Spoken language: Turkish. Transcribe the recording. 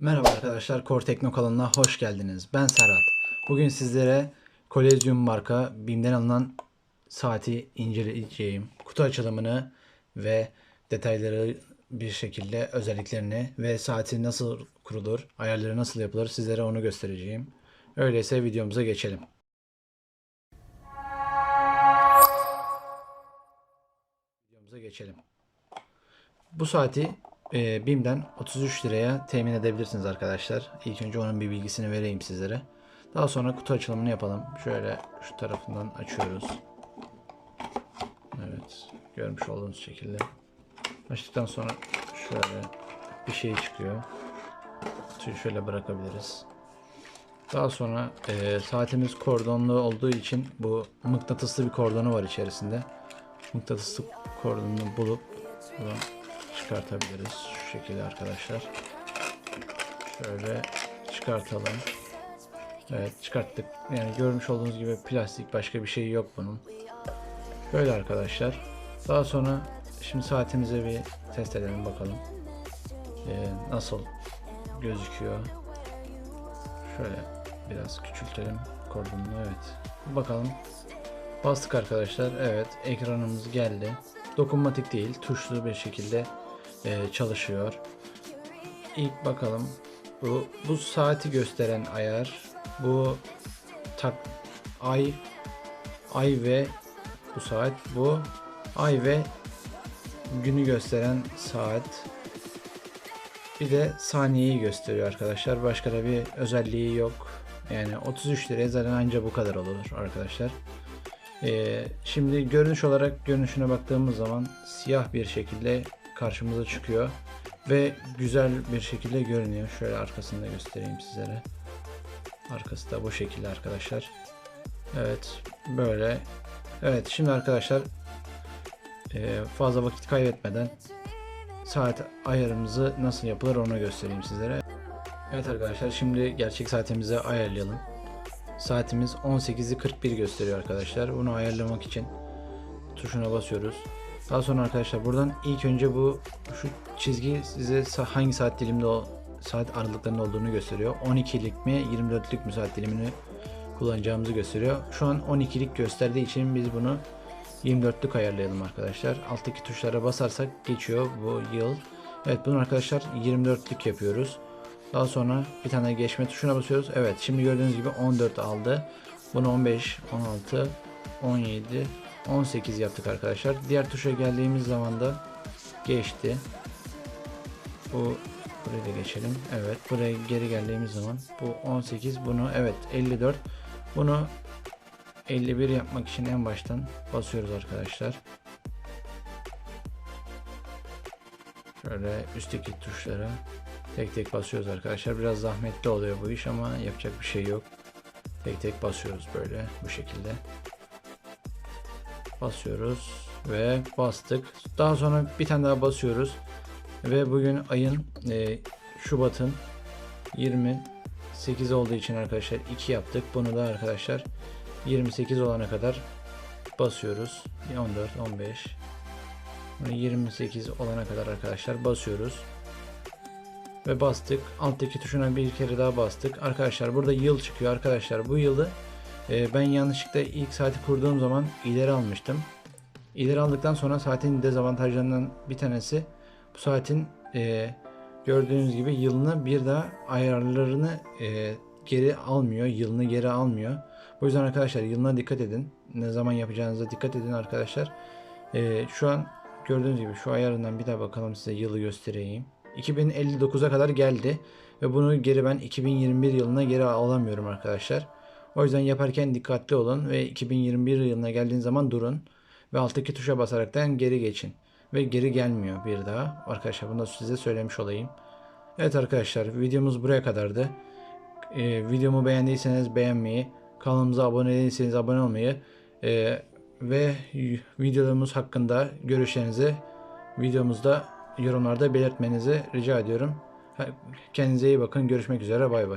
Merhaba arkadaşlar, Core Tekno kanalına hoş geldiniz. Ben Serhat. Bugün sizlere Kolezyum marka BİM'den alınan saati inceleyeceğim. Kutu açılımını ve detayları bir şekilde özelliklerini ve saati nasıl kurulur, ayarları nasıl yapılır sizlere onu göstereceğim. Öyleyse videomuza geçelim. Videomuza geçelim. Bu saati e, BİM'den 33 liraya temin edebilirsiniz arkadaşlar. İlk önce onun bir bilgisini vereyim sizlere. Daha sonra kutu açılımını yapalım. Şöyle şu tarafından açıyoruz. Evet. Görmüş olduğunuz şekilde. Açtıktan sonra şöyle bir şey çıkıyor. Kutuyu şöyle bırakabiliriz. Daha sonra e, saatimiz kordonlu olduğu için bu mıknatıslı bir kordonu var içerisinde. Mıknatıslı kordonunu bulup buradan çıkartabiliriz. Şu şekilde arkadaşlar. Şöyle çıkartalım. Evet çıkarttık. Yani görmüş olduğunuz gibi plastik başka bir şey yok bunun. Böyle arkadaşlar. Daha sonra şimdi saatimize bir test edelim bakalım. Ee, nasıl gözüküyor. Şöyle biraz küçültelim kordonunu evet. Bakalım. Bastık arkadaşlar. Evet ekranımız geldi. Dokunmatik değil tuşlu bir şekilde e, çalışıyor. İlk bakalım. Bu, bu saati gösteren ayar. Bu tak ay ay ve bu saat bu ay ve günü gösteren saat. Bir de saniyeyi gösteriyor arkadaşlar. Başka da bir özelliği yok. Yani 33 liraya zaten anca bu kadar olur arkadaşlar. Ee, şimdi görünüş olarak görünüşüne baktığımız zaman siyah bir şekilde karşımıza çıkıyor ve güzel bir şekilde görünüyor. Şöyle arkasını da göstereyim sizlere. Arkası da bu şekilde arkadaşlar. Evet böyle. Evet şimdi arkadaşlar e, fazla vakit kaybetmeden saat ayarımızı nasıl yapılır onu göstereyim sizlere. Evet arkadaşlar şimdi gerçek saatimizi ayarlayalım. Saatimiz 18'i 41 gösteriyor arkadaşlar. Bunu ayarlamak için tuşuna basıyoruz. Daha sonra arkadaşlar buradan ilk önce bu şu çizgi size hangi saat dilimde o saat aralıklarında olduğunu gösteriyor. 12'lik mi 24'lük mü saat dilimini kullanacağımızı gösteriyor. Şu an 12'lik gösterdiği için biz bunu 24'lük ayarlayalım arkadaşlar. Alttaki tuşlara basarsak geçiyor bu yıl. Evet bunu arkadaşlar 24'lük yapıyoruz. Daha sonra bir tane geçme tuşuna basıyoruz. Evet şimdi gördüğünüz gibi 14 aldı. Bunu 15, 16, 17, 18 yaptık arkadaşlar. Diğer tuşa geldiğimiz zaman da geçti. Bu buraya da geçelim. Evet buraya geri geldiğimiz zaman bu 18 bunu evet 54 bunu 51 yapmak için en baştan basıyoruz arkadaşlar. Şöyle üstteki tuşlara tek tek basıyoruz arkadaşlar. Biraz zahmetli oluyor bu iş ama yapacak bir şey yok. Tek tek basıyoruz böyle bu şekilde. Basıyoruz ve bastık. Daha sonra bir tane daha basıyoruz. Ve bugün ayın e, Şubat'ın 28 olduğu için arkadaşlar 2 yaptık. Bunu da arkadaşlar 28 olana kadar basıyoruz. 14, 15. Bunu 28 olana kadar arkadaşlar basıyoruz. Ve bastık. Alttaki tuşuna bir kere daha bastık. Arkadaşlar burada yıl çıkıyor arkadaşlar. Bu yılı e, ben yanlışlıkla ilk saati kurduğum zaman ileri almıştım. İleri aldıktan sonra saatin dezavantajlarından bir tanesi bu saatin e, gördüğünüz gibi yılını bir daha ayarlarını e, geri almıyor. Yılını geri almıyor. Bu yüzden arkadaşlar yılına dikkat edin. Ne zaman yapacağınıza dikkat edin arkadaşlar. E, şu an gördüğünüz gibi şu ayarından bir daha bakalım size yılı göstereyim. 2059'a kadar geldi ve bunu geri ben 2021 yılına geri alamıyorum arkadaşlar. O yüzden yaparken dikkatli olun ve 2021 yılına geldiğiniz zaman durun ve alttaki tuşa basaraktan geri geçin ve geri gelmiyor bir daha. Arkadaşlar bunu da size söylemiş olayım. Evet arkadaşlar videomuz buraya kadardı. Ee, videomu beğendiyseniz beğenmeyi, kanalımıza abone değilseniz abone olmayı e, ve videolarımız hakkında görüşlerinizi videomuzda yorumlarda belirtmenizi rica ediyorum. Kendinize iyi bakın. Görüşmek üzere. Bay bay.